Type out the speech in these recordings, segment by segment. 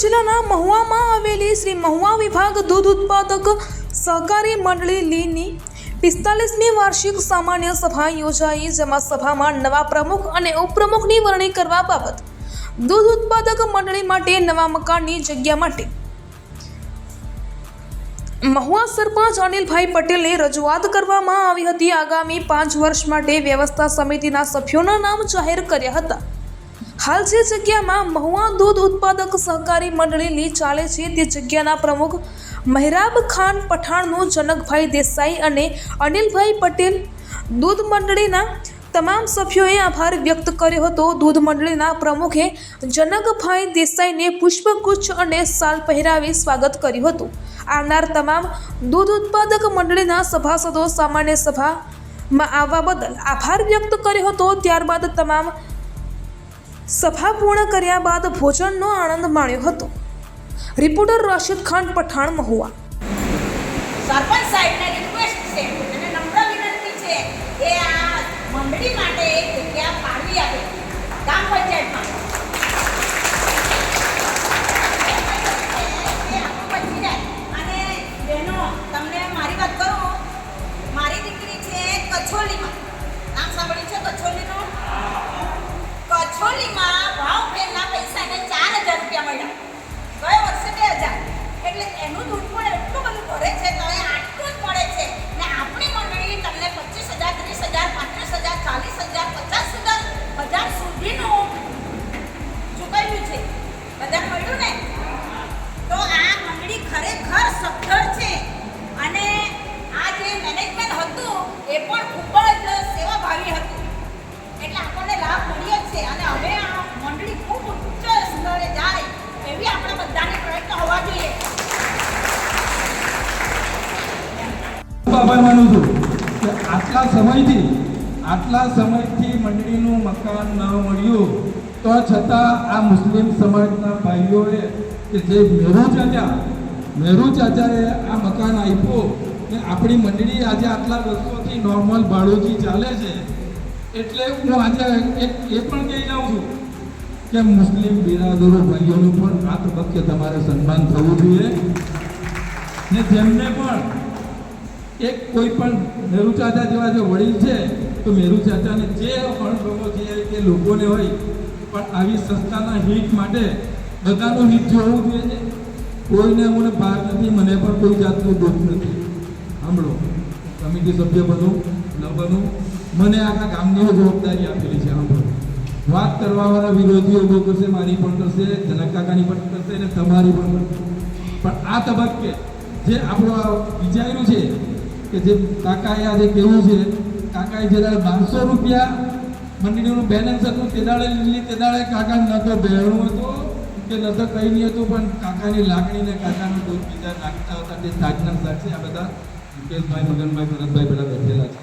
જિલ્લાના મહુવામાં આવેલી શ્રી મહુવા વિભાગ દૂધ ઉત્પાદક સહકારી મંડળી લીની પિસ્તાલીસમી વાર્ષિક સામાન્ય સભા યોજાઈ, જેમાં સભામાં નવા પ્રમુખ અને ઉપપ્રમુખની વરણી કરવા બાબત દૂધ ઉત્પાદક મંડળી માટે નવા મકાનની જગ્યા માટે. મહુવા સરપંચ અનિલભાઈ પટેલને રજૂઆત કરવામાં આવી હતી. આગામી પાંચ વર્ષ માટે વ્યવસ્થા સમિતિના સભ્યોના નામ જાહેર કર્યા હતા. હાલ જે જગ્યામાં મહુવા દૂધ ઉત્પાદક સહકારી મંડળીની ચાલે છે તે જગ્યાના પ્રમુખ મહેરાબ ખાન પઠાણનું જનકભાઈ દેસાઈ અને અનિલભાઈ પટેલ દૂધ મંડળીના તમામ સભ્યોએ આભાર વ્યક્ત કર્યો હતો. દૂધ મંડળીના પ્રમુખે જનકભાઈ દેસાઈને પુષ્પગુચ્છ અને સાલ પહેરાવી સ્વાગત કર્યું હતું. આવનાર તમામ દૂધ ઉત્પાદક મંડળીના સભાસદો સામાન્ય સભામાં આવવા બદલ આભાર વ્યક્ત કર્યો હતો. ત્યારબાદ તમામ સભા પૂર્ણ કર્યા બાદ ભોજનનો આનંદ માણ્યો હતો. રિપોર્ટર રાશિદ ખાન પઠાણ મહુવા. સરપંચ સાહેબને આભાર માનું છું કે આટલા સમયથી આટલા સમયથી મંડળીનું મકાન ન મળ્યું, તો છતાં આ મુસ્લિમ સમાજના ભાઈઓએ કે જે મેરુ ચાચા, મેરુ ચાચાએ આ મકાન આપ્યું ને આપણી મંડળી આજે આટલા વર્ષોથી નોર્મલ ભાડોથી ચાલે છે, એટલે હું આજે એક એ પણ કહી જાઉં છું કે મુસ્લિમ બિરાદરો ભાઈઓનું પણ આ તબક્કે તમારે સન્માન થવું જોઈએ. ને જેમને પણ એક કોઈ પણ મેરુ ચાચા જેવા જે વડીલ છે, તો મેરુ ચાચાને જે અણગમો જે કે લોકોને હોય, પણ આવી સંસ્થાના હિત માટે બધાનું હિત જોવું જોઈએ છે. કોઈને મને ભાગ નથી, મને પણ કોઈ જાતનું દુઃખ નથી. સાંભળો કમિટી સભ્ય બનું, ન બનું, મને આખા ગામની જવાબદારી આપેલી છે, સાંભળો. વાત કરવાવાળા વિરોધીઓ બહુ કરશે, મારી પણ કરશે, જનક કાકાની પણ કરશે, અને તમારી પણ કરશે. પણ આ તબક્કે જે આપણું આ વિચાર્યું છે કે જે કાકાએ આજે કેવું છે, કાકાએ જે દાડે બારસો રૂપિયા મંડળીનું બેલેન્સ હતું, તે દાડે લીધી, તે દાડે કાકા ન તો બહેરું હતું, કે ન તો કંઈ નહીં હતું, પણ કાકાની લાગણીને કાકાનું દૂધ બીજા નાખતા હતા, તે સાચના સાક્ષી, આ બધા મુકેશભાઈ, મગનભાઈ, ભરતભાઈ બધા બેઠેલા છે.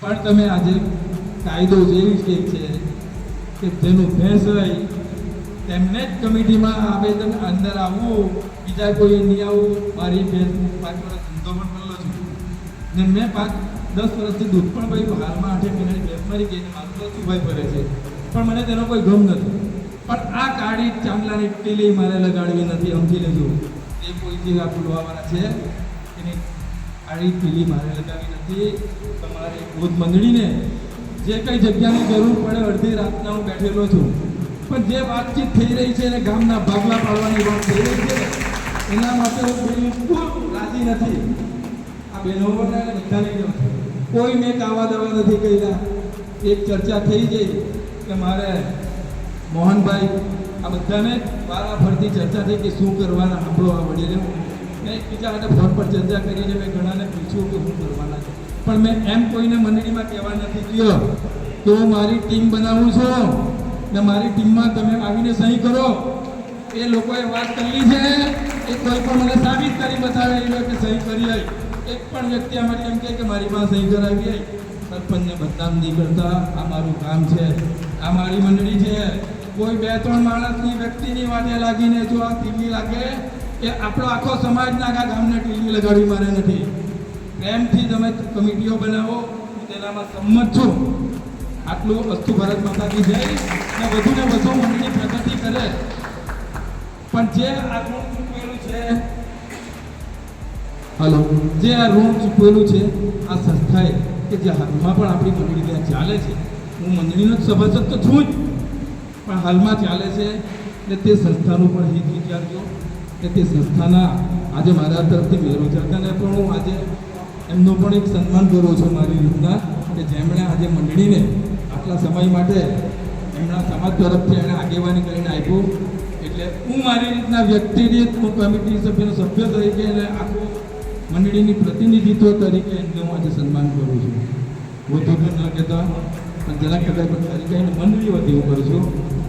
પણ તમે આજે કાયદો જેવી છે છે, કે જેનું ભેંસ હોય તેમને જ કમિટીમાં આવેદન અંદર આવવું બીજા કોઈ નહીં આવવું મારી ભેંસ પાંચ ધંધો પણ ને મેં પાંચ, દસ વર્ષથી દૂધ પણ ભાઈ હાલમાં આઠે મહિનાની ભેંસ મરી ગઈ માત્ર તો શું ભાઈ ભરે છે. પણ મને તેનો કોઈ ગમ નથી. પણ આ કાળી ચાંદલાની ટીલી મારે લગાડવી નથી, સમજી લેજો. એ કોઈ જે આ પુલવાવાળા છે. એની કાળી ટીલી મારે લગાવી નથી. તમારે ભૂત મંડળીને જે કઈ જગ્યાની જરૂર પડે અડધી રાતના હું બેઠેલો છું. પણ જે વાતચીત થઈ રહી છે અને ગામના ભાગલા પાડવાની વાત થઈ રહી છે. એના માટે હું બિલકુલ રાજી નથી. કોઈ મેં કાવા દાવા નથી કર્યા. એક ચર્ચા થઈ ગઈ કે મારે મોહનભાઈ, આ બધાને વારાફરતી ચર્ચા થઈ કે શું કરવાના, સાંભળો આ વડીલે. મેં એકબીજા સાથે ફોન પર ચર્ચા કરીને મેં ઘણાને પૂછ્યું કે શું કરવાના છે. પણ મેં એમ કોઈને મંડળીમાં કહેવા નથી ગયો તો મારી ટીમ બનાવું છું ને મારી ટીમમાં તમે આવીને સહી કરો. એ લોકોએ વાત કરી છે. એ કોઈ પણ મને સાબિત કરી બતાવે એ લોકો સહી કરી હોય. એક પણ વ્યક્તિ અમારી એમ કહે કે મારી પાસે સહી કરાવી સરપંચને બદનામ નહીં કરતા. આ મારું કામ છે. આ મારી મંડળી છે. કોઈ બે ત્રણ માણસની વ્યક્તિની વાતે લાગીને જો આ ટીવી લાગે કે આપણો આખો સમાજના આખા ગામને ટીવી લગાડવી મારે નથી. પ્રેમથી તમે કમિટીઓ બનાવો. હું તેનામાં સંમત છું. આટલું વસ્તુ ભારત માતા કી જય ને વધુ ને વધુ મંડળી પ્રગતિ કરે. પણ જે આ ઋણ ચૂકવેલું છે હલો, જે આ રૂમ ચૂકવેલું છે, આ સંસ્થાએ, કે જે હાલમાં પણ આપણી મંડળી ત્યાં ચાલે છે. હું મંડળીનો જ સભાસદ તો છું જ. પણ હાલમાં ચાલે છે ને તે સંસ્થાનું પણ હિત વિચારજો. કે તે સંસ્થાના આજે મારા તરફથી મેરોજાતાને પણ હું આજે એમનો પણ એક સન્માન કરું છું મારી રીતના, કે જેમણે આજે મંડળીને આટલા સમય માટે એમના સમાજ તરફથી એણે આગેવાની કરીને આપ્યું. એટલે હું મારી રીતના વ્યક્તિગત હું કમિટી સભ્યનો સભ્ય તરીકે એને આખું મંડળીની પ્રતિનિધિત્વ તરીકે એમને હું આજે સન્માન કરું છું. વધુ જરાક કદાચ પણ તરીકે મંડળી વતી હું કરું છું.